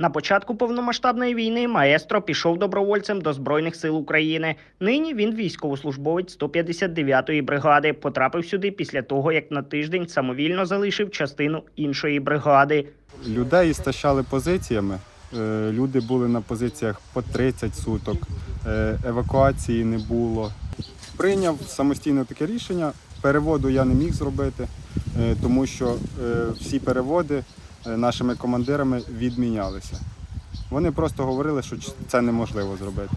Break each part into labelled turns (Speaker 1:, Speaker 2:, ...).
Speaker 1: На початку повномасштабної війни маестро пішов добровольцем до Збройних сил України. Нині він військовослужбовець 159-ї бригади. Потрапив сюди після того, як на тиждень самовільно залишив частину іншої бригади.
Speaker 2: Людей стащали позиціями. Е, Люди були на позиціях по 30 суток, е, евакуації не було. Прийняв самостійно таке рішення. Переводу я не міг зробити, е, тому що всі переводи нашими командирами відмінялися. Вони просто говорили, що це неможливо зробити.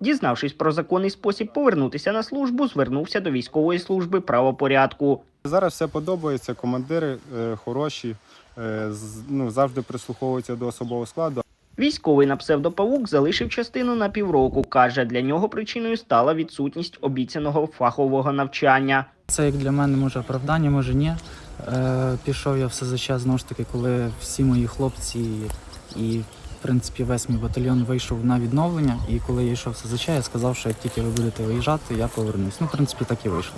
Speaker 1: Дізнавшись про законний спосіб повернутися на службу, звернувся до військової служби правопорядку.
Speaker 2: Зараз все подобається, командири е, хороші, е, з- ну, завжди прислуховуються до особового складу.
Speaker 1: Військовий на псевдопавук залишив частину на півроку. каже, для нього причиною стала відсутність обіцяного фахового навчання.
Speaker 3: Це як для мене може оправдання, може ні. Е, пішов я в СЗЧ знову ж таки, коли всі мої хлопці і в принципі весь мій батальйон вийшов на відновлення. І коли я йшов в СЗЧ, я сказав, що як тільки ви будете виїжджати, я повернусь. Ну, в принципі, так і вийшло.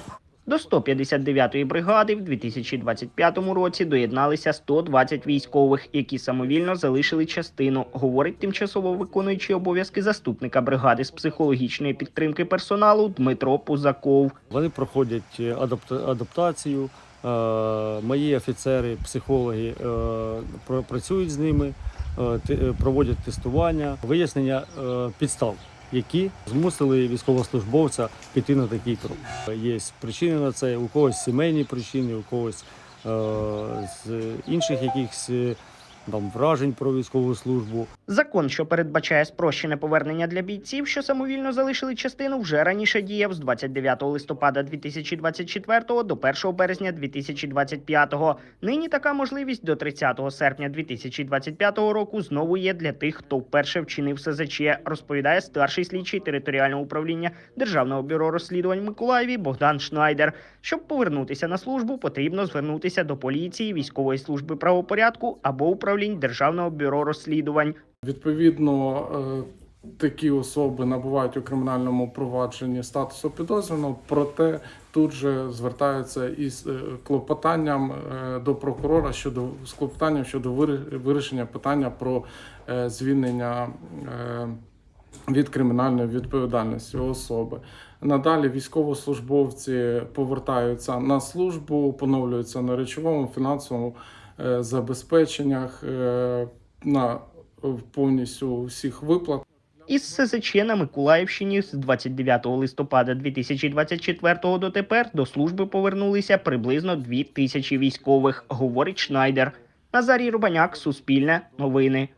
Speaker 1: До 159-ї бригади в 2025 році доєдналися 120 військових, які самовільно залишили частину, говорить тимчасово виконуючий обов'язки заступника бригади з психологічної підтримки персоналу Дмитро Пузаков.
Speaker 4: Вони проходять е, адапта- адаптацію. Е, Мої офіцери, психологи е, працюють з ними, е, проводять тестування, вияснення підстав, які змусили військовослужбовця піти на такий крок. Є причини на це, у когось сімейні причини, у когось з інших якихось там вражень про військову службу.
Speaker 1: Закон, що передбачає спрощене повернення для бійців, що самовільно залишили частину, вже раніше діяв з 29 листопада 2024 до 1 березня 2025. Нині така можливість до 30 серпня 2025 року знову є для тих, хто вперше вчинив СЗЧ, розповідає старший слідчий територіального управління Державного бюро розслідувань Миколаєві Богдан Шнайдер. Щоб повернутися на службу, потрібно звернутися до поліції, військової служби правопорядку або управлінь Державного бюро розслідувань.
Speaker 5: Відповідно, е, такі особи набувають у кримінальному провадженні статусу підозрюваного, проте тут же звертаються із е, клопотанням е, до прокурора щодо з клопотанням щодо вирішення питання про звільнення від кримінальної відповідальності особи. Надалі військовослужбовці повертаються на службу, поновлюються на речовому фінансовому забезпеченнях е, на повністю всіх виплат.
Speaker 1: Із СЗЧ на Миколаївщині з 29 листопада 2024 дотепер до служби повернулися приблизно 2 тисячі військових, говорить Шнайдер. Назарій Рубаняк, Суспільне, Новини.